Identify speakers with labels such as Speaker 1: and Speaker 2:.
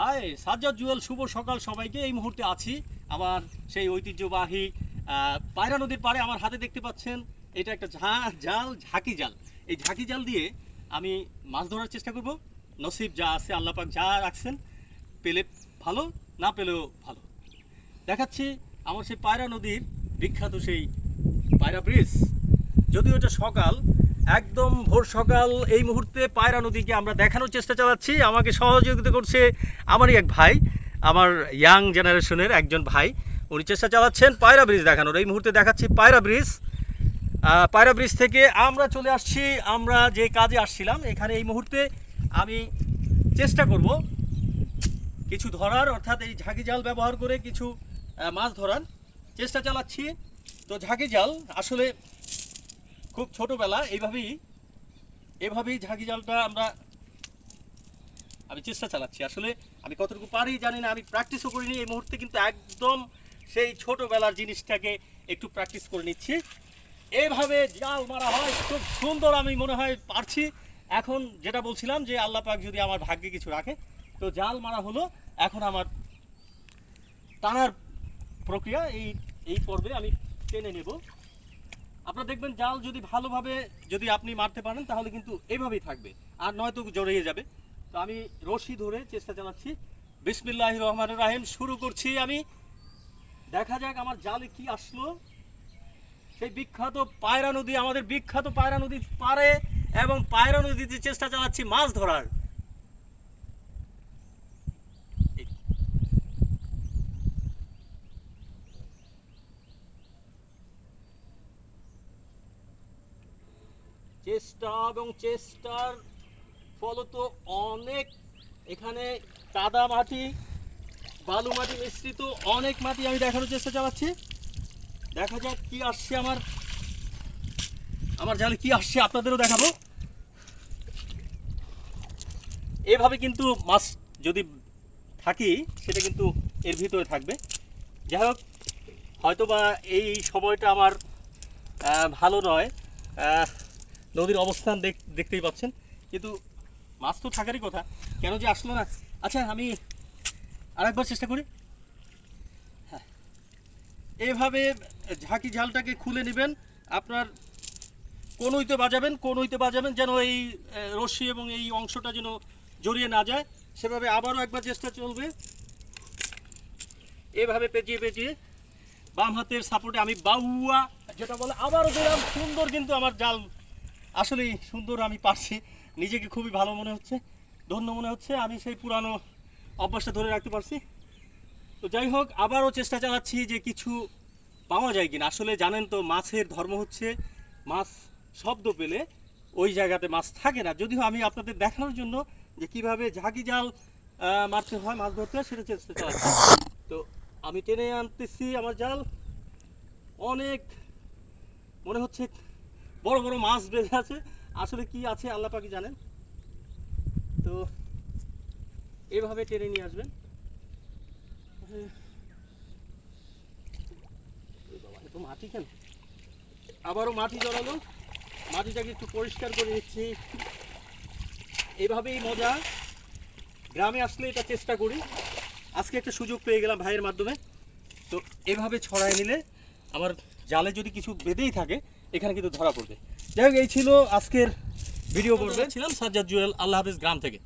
Speaker 1: High Sajjad Jewel, শুভ সকাল সবাইকে। এই মুহূর্তে আছি আমার সেই ঐতিহ্যবাহী পায়রা নদীর পাড়ে। আমার হাতে দেখতে পাচ্ছেন, এটা একটা ঝা, জাল, ঝাঁকি জাল। এই ঝাঁকি জাল দিয়ে আমি মাছ ধরার চেষ্টা করব। নসিব যা আছে আল্লাপাক যা রাখছেন, পেলে ভালো, না পেলেও ভালো। দেখাচ্ছি আমার সেই পায়রা নদীর বিখ্যাত সেই পায়রা ব্রিজ। যদিও এটা সকাল একদম ভোর সকাল, এই মুহূর্তে পায়রা নদীকে আমরা দেখানোর চেষ্টা চালাচ্ছি। আমাকে সহযোগিতা করছে আমারই এক ভাই, আমার ইয়াং জেনারেশনের একজন ভাই। উনি চেষ্টা চালাচ্ছেন পায়রা ব্রিজ দেখানোর। এই মুহূর্তে দেখাচ্ছি পায়রা ব্রিজ। পায়রা ব্রিজ থেকে আমরা চলে আসছি, আমরা যে কাজে আসছিলাম, এখানে এই মুহূর্তে আমি চেষ্টা করব কিছু ধরার, অর্থাৎ এই ঝাঁকি জাল ব্যবহার করে কিছু মাছ ধরার। চেষ্টা চালাচ্ছি। তো ঝাঁকি জাল আসলে খুব ছোটোবেলা এইভাবেই, এভাবেই ঝাঁকি জালটা আমরা, আমি চেষ্টা চালাচ্ছি। আসলে আমি কতটুকু পারি জানি না, আমি প্র্যাকটিসও করিনি, এই মুহূর্তে কিন্তু একদম সেই ছোটোবেলার জিনিসটাকে একটু প্র্যাকটিস করে নিচ্ছি। এইভাবে জাল মারা হয়, খুব সুন্দর আমি মনে হয় পারছি। এখন যেটা বলছিলাম যে আল্লাহ পাক যদি আমার ভাগ্যে কিছু রাখে, তো জাল মারা হলো। এখন আমার টানার প্রক্রিয়া এই এই পর্বে আমি টেনে নেব। আপনারা দেখবেন জাল যদি ভালোভাবে যদি আপনি মারতে পারেন, তাহলে কিন্তু এইভাবেই থাকবে। আর নয়তো জড়িয়ে যাবে। তো আমি রশি ধরে চেষ্টা চালাচ্ছি। বিসমিল্লাহ রহমান রাহিম, শুরু করছি আমি। দেখা যাক আমার জালে কি আসলো। সেই বিখ্যাত পায়রা নদী, আমাদের বিখ্যাত পায়রা নদীর পারে এবং পায়রা নদীতে চেষ্টা চালাচ্ছি মাছ ধরার। চেষ্টা এবং চেষ্টার ফলত অনেক এখানে কাদা মাটি, বালু মাটি মিশ্রিত অনেক মাটি আমি দেখানোর চেষ্টা চালাচ্ছি। দেখা যাক কি আসছে আমার আমার জালে কি আসছে আপনাদেরও দেখাবো। এভাবে কিন্তু মাছ যদি থাকি, সেটা কিন্তু এর ভিতরে থাকবে। যাই হোক হয়তো বা এই সময়টা আমার ভালো নয়। নদীর অবস্থান দেখ- দেখতেই পাচ্ছেন। কিন্তু মাছ তো থাকারই কথা। কেন যে আসলো না? আচ্ছা আমি আরেকবার চেষ্টা করি। হ্যাঁ। এভাবে ঝাঁকি ঝালটাকে খুলে নেবেন, আপনার কোনইতে বাজাবেন কোনইতে বাজাবেন, যেন এই রশ্মি এবং এই অংশটা যেন জড়িয়ে না যায়। সেভাবে আবারও একবার চেষ্টা চলবে। এভাবে পেঁচিয়ে পেঁচিয়ে বাম হাতের সাপোর্টে আমি বাউয়া, যেটা বলে আবারও দিলাম। সুন্দর কিন্তু আমার জাল আসলেই সুন্দর আমি পারছি। নিজেকে খুবই ভালো মনে হচ্ছে, ধন্য মনে হচ্ছে, আমি সেই পুরানো অভ্যাসটা ধরে রাখতে পারছি। তো যাই হোক, আবারও চেষ্টা চালাচ্ছি যে কিছু পাওয়া যায় কিনা। আসলে জানেন তো, মাছের ধর্ম হচ্ছে মাছ শব্দ পেলে ওই জায়গাতে মাছ থাকে না। যদিও আমি আপনাদের দেখানোর জন্য যে কীভাবে ঝাঁকি জাল মারতে হয়, মাছ ধরতে হয়, সেটা চেষ্টা চালাচ্ছি। তো আমি টেনে আনতেছি আমার জাল। অনেক মনে হচ্ছে বড় বড় মাছ বেঁধে আছে। আসলে কি আছে আল্লাহ পাকি জানেন। তো এভাবে টেনে নিয়ে আসবেন। মাটি কেন? আবারও মাটি জড়ালো। মাটিটাকে একটু পরিষ্কার করে নিচ্ছি। এভাবেই মজা। গ্রামে আসলে এটা চেষ্টা করি। আজকে একটা সুযোগ পেয়ে গেলাম ভাইয়ের মাধ্যমে। তো এভাবে ছড়ায় নিলে আমার জালে যদি কিছু বেঁধেই থাকে এখানে কিন্তু ধরা পড়বে। যাই হোক এই ছিল আজকের ভিডিও পর্বে। ছিলাম সাজ্জাদ জুয়েল আল্লাহ হাফিজ গ্রাম থেকে।